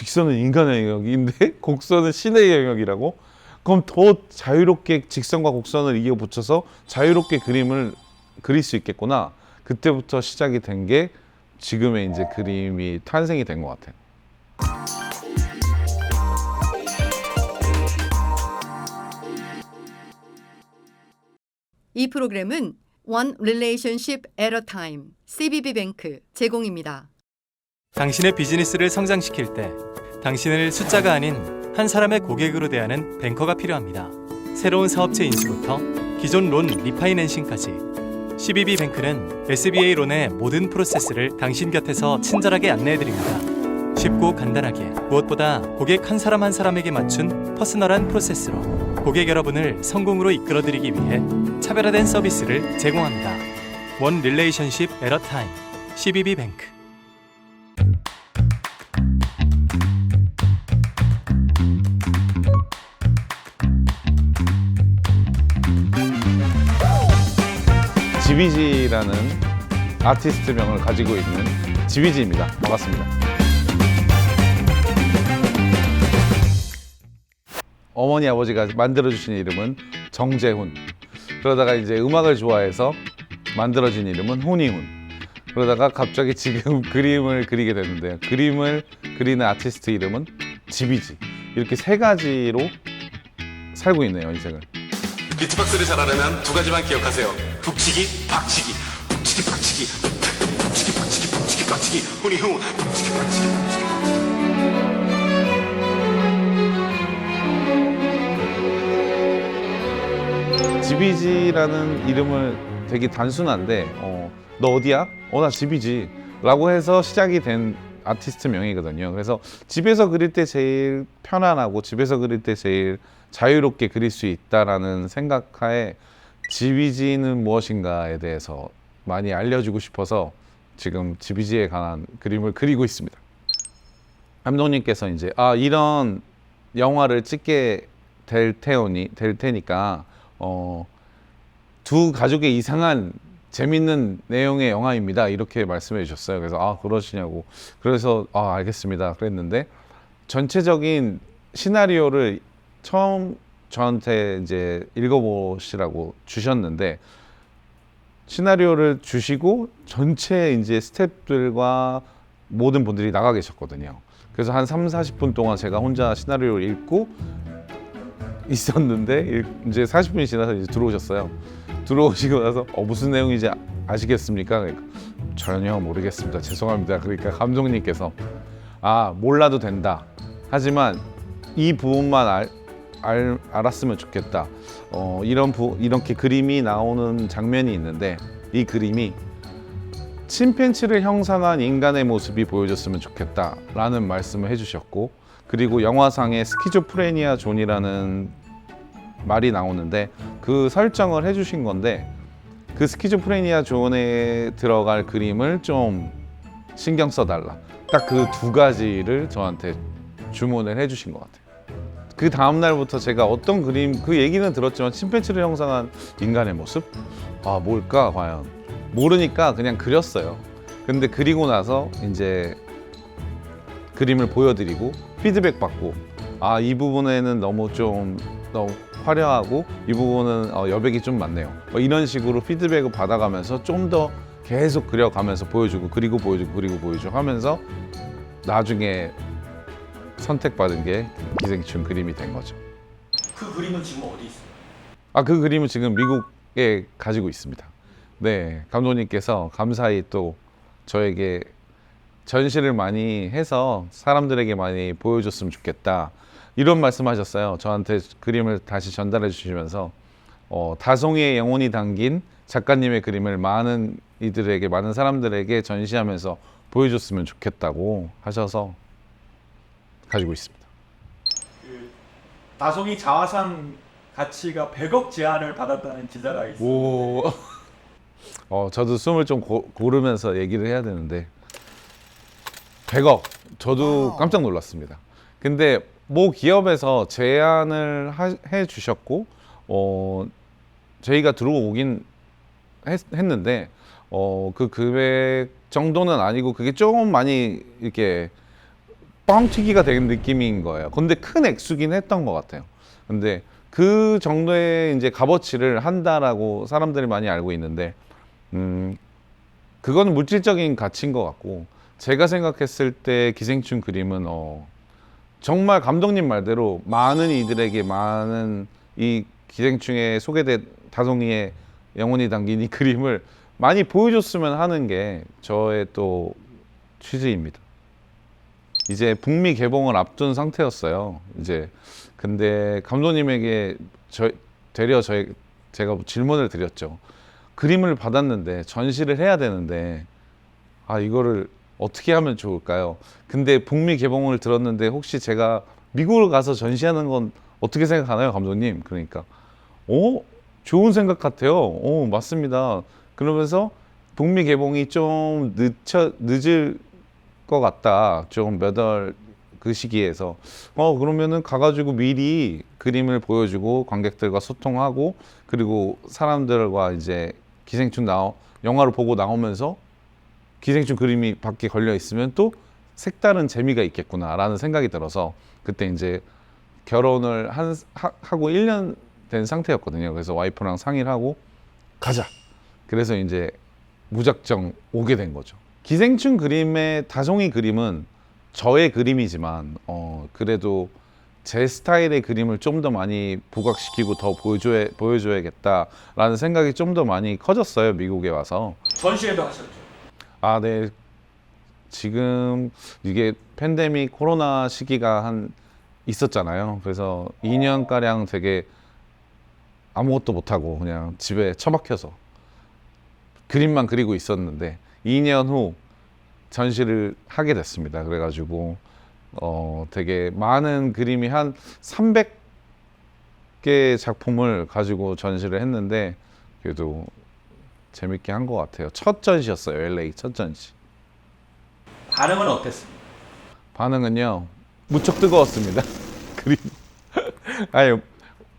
직선은 인간의 영역인데 곡선은 신의 영역이라고? 그럼 더 자유롭게 직선과 곡선을 이어 붙여서 자유롭게 그림을 그릴 수 있겠구나. 그때부터 시작이 된 게 지금의 이제 그림이 탄생이 된 것 같아요. 이 프로그램은 One Relationship at a Time CBB 뱅크 제공입니다. 당신의 비즈니스를 성장시킬 때 당신을 숫자가 아닌 한 사람의 고객으로 대하는 뱅커가 필요합니다. 새로운 사업체 인수부터 기존 론 리파이낸싱까지 CBB 뱅크는 SBA 론의 모든 프로세스를 당신 곁에서 친절하게 안내해 드립니다. 쉽고 간단하게 무엇보다 고객 한 사람 한 사람에게 맞춘 퍼스널한 프로세스로 고객 여러분을 성공으로 이끌어 드리기 위해 차별화된 서비스를 제공합니다. 원 릴레이션십 에러 타임 CBB 뱅크 지비지라는 아티스트명을 가지고 있는 지비지입니다. 반갑습니다. 어머니 아버지가 만들어주신 이름은 정재훈. 그러다가 이제 음악을 좋아해서 만들어진 이름은 혼이훈. 그러다가 갑자기 지금 그림을 그리게 됐는데요. 그림을 그리는 아티스트 이름은 지비지. 이렇게 세 가지로 살고 있네요, 인생을. 비트박스를 잘하려면 두 가지만 기억하세요. 북치기, 박치기, 북치기, 박치기, 북치기, 박치기, 북치기, 박치기, 훈이 후, 북치기, 박치기. 지비지라는 이름을 되게 단순한데 어, 너 어디야? 어 나 지비지 라고 해서 시작이 된 아티스트 명이거든요. 그래서 집에서 그릴 때 제일 편안하고 집에서 그릴 때 제일 자유롭게 그릴 수 있다라는 생각하에 지비지는 무엇인가에 대해서 많이 알려주고 싶어서 지금 지비지에 관한 그림을 그리고 있습니다. 감독님께서 이제 아 이런 영화를 찍게 될 테오니 될 테니까 어, 두 가족의 이상한 재밌는 내용의 영화입니다. 이렇게 말씀해 주셨어요. 그래서 아 그러시냐고. 그래서 아 알겠습니다. 그랬는데 전체적인 시나리오를 처음 저한테 이제 읽어보시라고 주셨는데 시나리오를 주시고 전체 이제 스태프들과 모든 분들이 나가 계셨거든요. 그래서 한 3, 40분 동안 제가 혼자 시나리오를 읽고 있었는데 일- 이제 40분이 지나서 이제 들어오셨어요. 들어오시고 나서 어, 무슨 내용인지 아- 아시겠습니까? 그러니까 전혀 모르겠습니다. 죄송합니다. 그러니까 감독님께서 아 몰라도 된다. 하지만 이 부분만 알, 알, 알았으면 좋겠다. 어, 이런 부, 이렇게 그림이 나오는 장면이 있는데 이 그림이 침팬치를 형상한 인간의 모습이 보여줬으면 좋겠다라는 말씀을 해주셨고 그리고 영화상에 스키조프레니아 존이라는 말이 나오는데 그 설정을 해주신 건데 그 스키조프레니아 존에 들어갈 그림을 좀 신경 써달라. 딱 그 두 가지를 저한테 주문을 해주신 것 같아요. 그 다음 날부터 제가 어떤 그림 그 얘기는 들었지만 침팬치를 형상한 인간의 모습? 아 뭘까 과연? 모르니까 그냥 그렸어요. 근데 그리고 나서 이제 그림을 보여드리고 피드백 받고 아 이 부분에는 너무 좀 너무 화려하고 이 부분은 어, 여백이 좀 많네요 뭐 이런 식으로 피드백을 받아가면서 좀 더 계속 그려가면서 보여주고 그리고 보여주고 그리고 보여주고 하면서 나중에 선택받은 게 기생충 그림이 된 거죠 그 그림은 지금 어디 있어요? 아 그 그림은 지금 미국에 가지고 있습니다. 네 감독님께서 감사히 또 저에게 전시를 많이 해서 사람들에게 많이 보여줬으면 좋겠다 이런 말씀하셨어요. 저한테 그림을 다시 전달해 주시면서 어, 다송이의 영혼이 담긴 작가님의 그림을 많은 이들에게 많은 사람들에게 전시하면서 보여줬으면 좋겠다고 하셔서 가지고 있습니다. 그 다송이 자화상 가치가 100억 제안을 받았다는 기사가 있어요. 오. 어, 저도 숨을 좀 고, 고르면서 얘기를 해야 되는데 100억. 저도 깜짝 놀랐습니다. 근데 모 기업에서 제안을 하, 해 주셨고 어, 저희가 들어오긴 했, 했는데 어, 그 금액 정도는 아니고 그게 조금 많이 이렇게 뻥튀기가 되는 느낌인 거예요. 근데 큰 액수긴 했던 것 같아요. 근데 그 정도의 이제 값어치를 한다라고 사람들이 많이 알고 있는데, 음, 그거는 물질적인 가치인 것 같고, 제가 생각했을 때 기생충 그림은 어, 정말 감독님 말대로 많은 이들에게 많은 이 기생충에 소개된 다송이의 영혼이 담긴 이 그림을 많이 보여줬으면 하는 게 저의 또 취지입니다. 이제 북미 개봉을 앞둔 상태였어요. 이제 근데 감독님에게 저 되려 저희 제가 질문을 드렸죠. 그림을 받았는데 전시를 해야 되는데 아 이거를 어떻게 하면 좋을까요? 근데 북미 개봉을 들었는데 혹시 제가 미국을 가서 전시하는 건 어떻게 생각하나요, 감독님? 그러니까 오 좋은 생각 같아요. 오 맞습니다. 그러면서 북미 개봉이 좀 늦춰 늦을 것 같다. 좀 몇 월 그 시기에서 어 그러면은 가가지고 미리 그림을 보여주고 관객들과 소통하고 그리고 사람들과 이제 기생충 나오 영화를 보고 나오면서 기생충 그림이 밖에 걸려 있으면 또 색다른 재미가 있겠구나라는 생각이 들어서 그때 이제 결혼을 한 하, 하고 1년 된 상태였거든요. 그래서 와이프랑 상의를 하고 가자. 그래서 이제 무작정 오게 된 거죠. 기생충 그림의 다송이 그림은 저의 그림이지만 어 그래도 제 스타일의 그림을 좀 더 많이 부각시키고 더 보여줘야 보여줘야겠다라는 생각이 좀 더 많이 커졌어요 미국에 와서 전시회도 하셨죠. 아, 네. 지금 이게 팬데믹 코로나 시기가 한 있었잖아요. 그래서 2년 가량 되게 아무것도 못 하고 그냥 집에 처박혀서 그림만 그리고 있었는데 2년 후 전시를 하게 됐습니다. 그래가지고 어 되게 많은 그림이 한 300개 작품을 가지고 전시를 했는데 그래도 재밌게 한 것 같아요. 첫 전시였어요. LA 첫 전시. 반응은 어땠습니까? 반응은요 무척 뜨거웠습니다. 그림 아니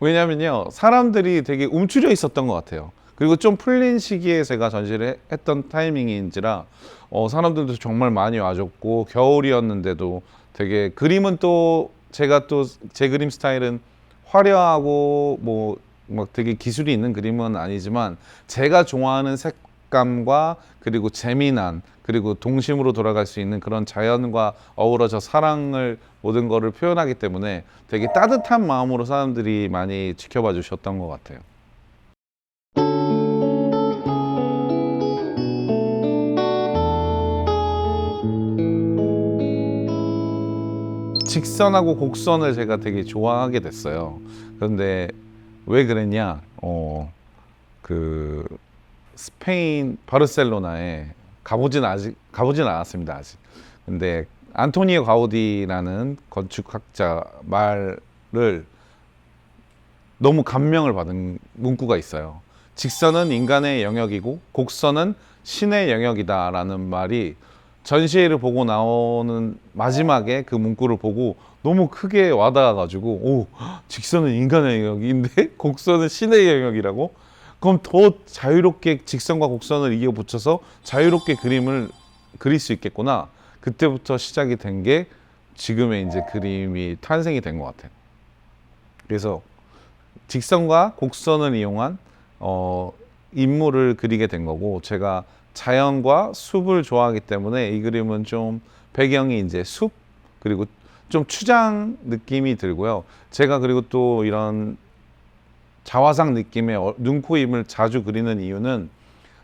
왜냐면요 사람들이 되게 움츠려 있었던 것 같아요. 그리고 좀 풀린 시기에 제가 전시를 해- 했던 타이밍인지라 어, 사람들도 정말 많이 와줬고 겨울이었는데도 되게 그림은 또 제가 또 제 그림 스타일은 화려하고 뭐 막 되게 기술이 있는 그림은 아니지만 제가 좋아하는 색감과 그리고 재미난 그리고 동심으로 돌아갈 수 있는 그런 자연과 어우러져 사랑을 모든 거를 표현하기 때문에 되게 따뜻한 마음으로 사람들이 많이 지켜봐 주셨던 것 같아요. 직선하고 곡선을 제가 되게 좋아하게 됐어요. 그런데 왜 그랬냐? 어, 그 스페인 바르셀로나에 가보진 아직 가보진 않았습니다 아직. 근데 안토니오 가우디라는 건축학자 말을 너무 감명을 받은 문구가 있어요. 직선은 인간의 영역이고 곡선은 신의 영역이다라는 말이 전시회를 보고 나오는 마지막에 그 문구를 보고 너무 크게 와닿아가지고 오 직선은 인간의 영역인데 곡선은 신의 영역이라고 그럼 더 자유롭게 직선과 곡선을 이어 붙여서 자유롭게 그림을 그릴 수 있겠구나 그때부터 시작이 된 게 지금의 이제 그림이 탄생이 된 것 같아요. 그래서 직선과 곡선을 이용한 어, 인물을 그리게 된 거고 제가 자연과 숲을 좋아하기 때문에 이 그림은 좀 배경이 이제 숲 그리고 좀 추장 느낌이 들고요. 제가 그리고 또 이런 자화상 느낌의 어- 눈, 코, 입을 자주 그리는 이유는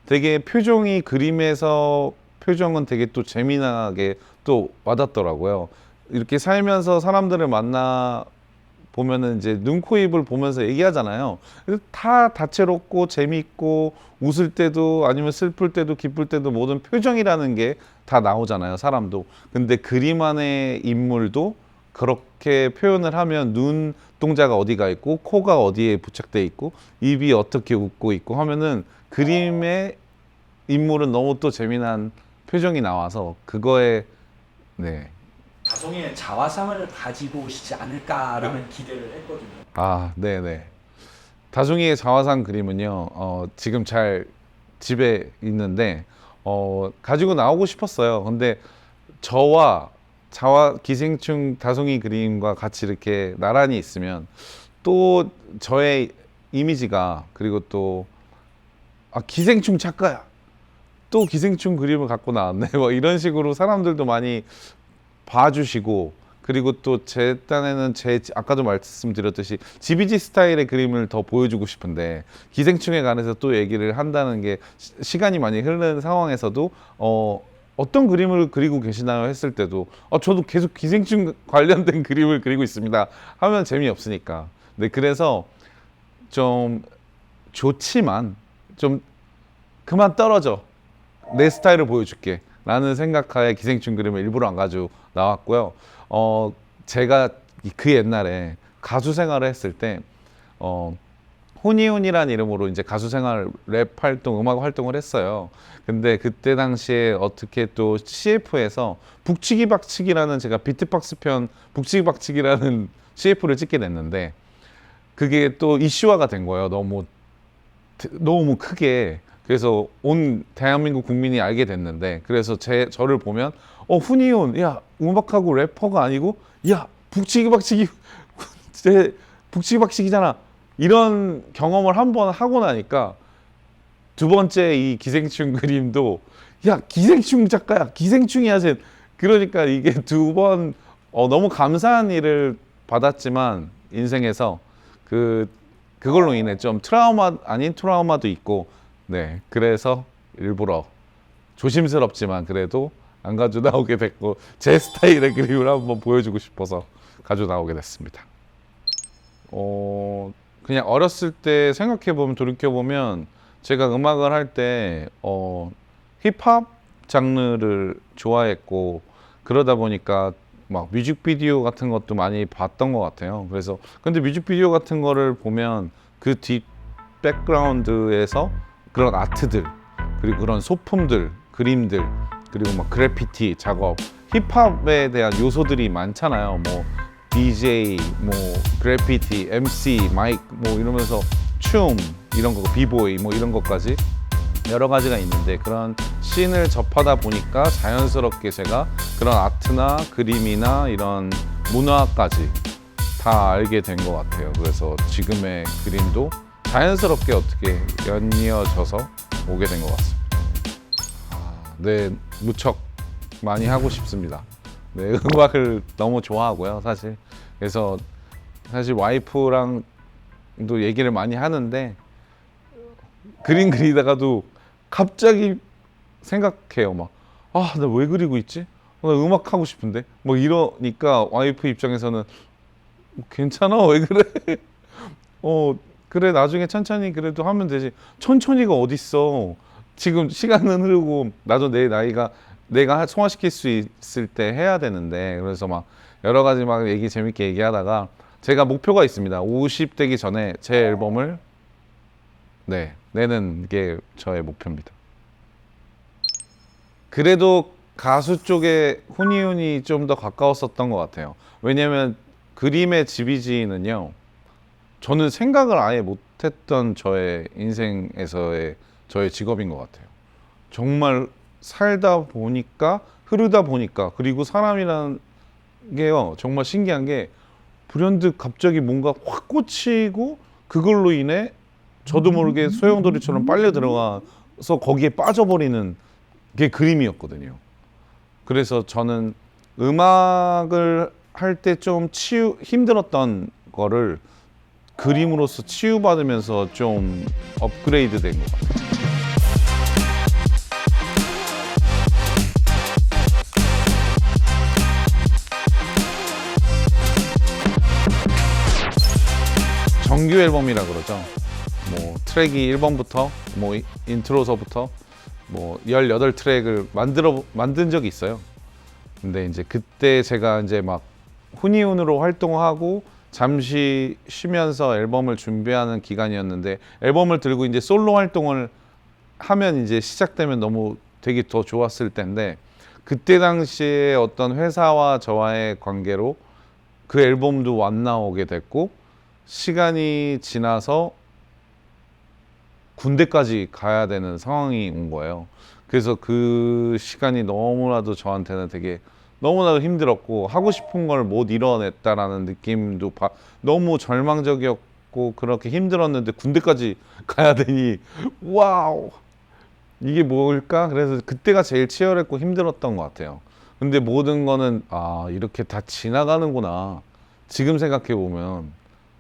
되게 표정이 그림에서 표정은 되게 또 재미나게 또 와닿더라고요. 이렇게 살면서 사람들을 만나 보면은 이제 눈, 코, 입을 보면서 얘기하잖아요. 다 다채롭고 재미있고 웃을 때도 아니면 슬플 때도 기쁠 때도 모든 표정이라는 게 다 나오잖아요. 사람도. 근데 그림 안의 인물도 그렇게 표현을 하면 눈 동자가 어디가 있고 코가 어디에 부착돼 있고 입이 어떻게 웃고 있고 하면은 그림의 인물은 너무 또 재미난 표정이 나와서 그거에 네. 다송이의 자화상을 가지고 오시지 않을까라는 기대를 했거든요. 아, 네네. 다중이의 자화상 그림은요, 어, 지금 잘 집에 있는데, 어, 가지고 나오고 싶었어요. 근데 저와 자화 기생충 다송이 그림과 같이 이렇게 나란히 있으면 또 저의 이미지가 그리고 또 아, 기생충 작가야. 또 기생충 그림을 갖고 나왔네. 뭐 이런 식으로 사람들도 많이 봐주시고 그리고 또 제 딴에는 제 아까도 말씀드렸듯이 GBG 스타일의 그림을 더 보여주고 싶은데 기생충에 관해서 또 얘기를 한다는 게 시- 시간이 많이 흐르는 상황에서도 어 어떤 그림을 그리고 계시나요? 했을 때도 어 저도 계속 기생충 관련된 그림을 그리고 있습니다. 하면 재미없으니까. 네 그래서 좀 좋지만 좀 그만 떨어져. 내 스타일을 보여줄게. 라는 생각하에 기생충 그림을 일부러 안 가지고 나왔고요. 어 제가 그 옛날에 가수 생활을 했을 때 어 혼이혼이라는 이름으로 이제 가수 생활 랩 활동 음악 활동을 했어요. 근데 그때 당시에 어떻게 또 CF에서 북치기 박치기라는 제가 비트박스 편 북치기 박치기라는 CF를 찍게 됐는데 그게 또 이슈화가 된 거예요. 너무 너무 크게. 그래서 온 대한민국 국민이 알게 됐는데 그래서 제 저를 보면 어 훈이온. 야 음악하고 래퍼가 아니고 야 북치기 박치기 제 북치기 박치기잖아. 이런 경험을 한 번 하고 나니까 두 번째 이 기생충 그림도 야 기생충 작가야. 기생충이야 쟤. 그러니까 이게 두번 어, 너무 감사한 일을 받았지만 인생에서 그 그걸로 인해 좀 트라우마 아닌 트라우마도 있고 네. 그래서 일부러 조심스럽지만 그래도 안 가져 나오게 됐고 제 스타일의 그림을 한번 보여주고 싶어서 가져 나오게 됐습니다. 어 그냥 어렸을 때 생각해 보면 돌이켜 보면 제가 음악을 할때 어 힙합 장르를 좋아했고 그러다 보니까 막 뮤직비디오 같은 것도 많이 봤던 것 같아요. 그래서 근데 뮤직비디오 같은 거를 보면 그 뒷 백그라운드에서 그런 아트들 그리고 그런 소품들 그림들 그리고 막 그래피티 작업 힙합에 대한 요소들이 많잖아요. 뭐 DJ, 뭐 그래피티, MC, 마이크 뭐 이러면서 춤 이런 거 비보이 뭐 이런 것까지 여러 가지가 있는데 그런 씬을 접하다 보니까 자연스럽게 제가 그런 아트나 그림이나 이런 문화까지 다 알게 된 것 같아요. 그래서 지금의 그림도 자연스럽게 어떻게 연이어져서 오게 된 것 같습니다. 아, 네, 무척 많이 하고 싶습니다. 네, 음악을 너무 좋아하고요, 사실. 그래서 사실 와이프랑도 얘기를 많이 하는데 그림 그리다가도 갑자기 생각해요. 막, 아, 나 왜 그리고 있지? 어, 나 음악 하고 싶은데? 뭐 이러니까 와이프 입장에서는 괜찮아, 왜 그래? 어, 그래, 나중에 천천히 그래도 하면 되지. 천천히가 어딨어. 지금 시간은 흐르고 나도 내 나이가 내가 소화시킬 수 있을 때 해야 되는데 그래서 막 여러 가지 막 얘기 재밌게 얘기하다가 제가 목표가 있습니다. 50 되기 전에 제 앨범을 네 내는 게 저의 목표입니다. 그래도 가수 쪽에 훈이훈이 좀 더 가까웠었던 것 같아요. 왜냐면 그림의 GBG는요, 저는 생각을 아예 못했던 저의 인생에서의 저의 직업인 것 같아요. 정말 살다 보니까 흐르다 보니까 그리고 사람이라는 게요 정말 신기한 게 불현듯 갑자기 뭔가 확 꽂히고 그걸로 인해 저도 모르게 소용돌이처럼 빨려 들어가서 거기에 빠져버리는 게 그림이었거든요. 그래서 저는 음악을 할 때 좀 치유 힘들었던 거를 그림으로서 치유받으면서 좀 업그레이드 된 것 같아요. 정규 앨범이라 그러죠. 뭐 트랙이 1번부터 뭐 이- 인트로서부터 뭐 18트랙을 만들어 만든 적이 있어요. 근데 이제 그때 제가 이제 막 훈이훈으로 활동하고 잠시 쉬면서 앨범을 준비하는 기간이었는데 앨범을 들고 이제 솔로 활동을 하면 이제 시작되면 너무 되게 더 좋았을 텐데 그때 당시에 어떤 회사와 저와의 관계로 그 앨범도 안 나오게 됐고 시간이 지나서 군대까지 가야 되는 상황이 온 거예요. 그래서 그 시간이 너무나도 저한테는 되게 너무나도 힘들었고 하고 싶은 걸 못 이뤄냈다라는 느낌도 바, 너무 절망적이었고 그렇게 힘들었는데 군대까지 가야 되니 와우 이게 뭘까? 그래서 그때가 제일 치열했고 힘들었던 것 같아요. 근데 모든 거는 아 이렇게 다 지나가는구나. 지금 생각해 보면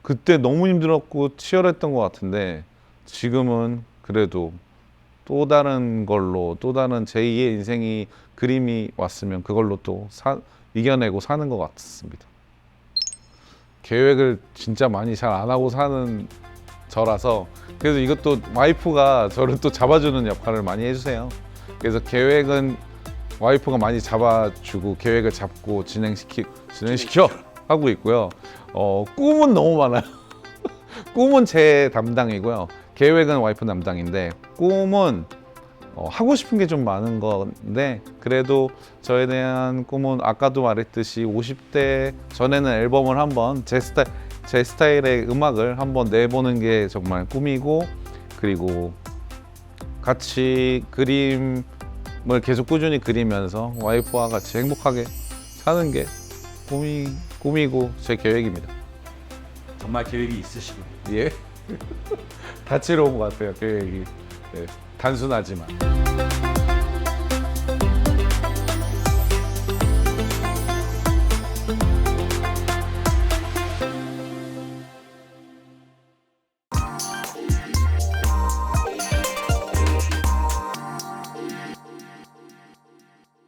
그때 너무 힘들었고 치열했던 것 같은데 지금은 그래도 또 다른 걸로 또 다른 제2의 인생이 그림이 왔으면 그걸로 또 사, 이겨내고 사는 것 같습니다. 계획을 진짜 많이 잘 안 하고 사는 저라서 그래서 이것도 와이프가 저를 또 잡아주는 역할을 많이 해주세요. 그래서 계획은 와이프가 많이 잡아주고 계획을 잡고 진행시키 진행시켜 하고 있고요. 어, 꿈은 너무 많아요. 꿈은 제 담당이고요. 계획은 와이프 담당인데 꿈은 어, 하고 싶은 게 좀 많은 건데 그래도 저에 대한 꿈은 아까도 말했듯이 50대 전에는 앨범을 한번 제 스타일 제 스타일의 음악을 한번 내보는 게 정말 꿈이고 그리고 같이 그림을 계속 꾸준히 그리면서 와이프와 같이 행복하게 사는 게 꿈이 꿈이고 제 계획입니다. 정말 계획이 있으시군요. 예. 다채로운 것 같아요 계획이 예, 단순하지만.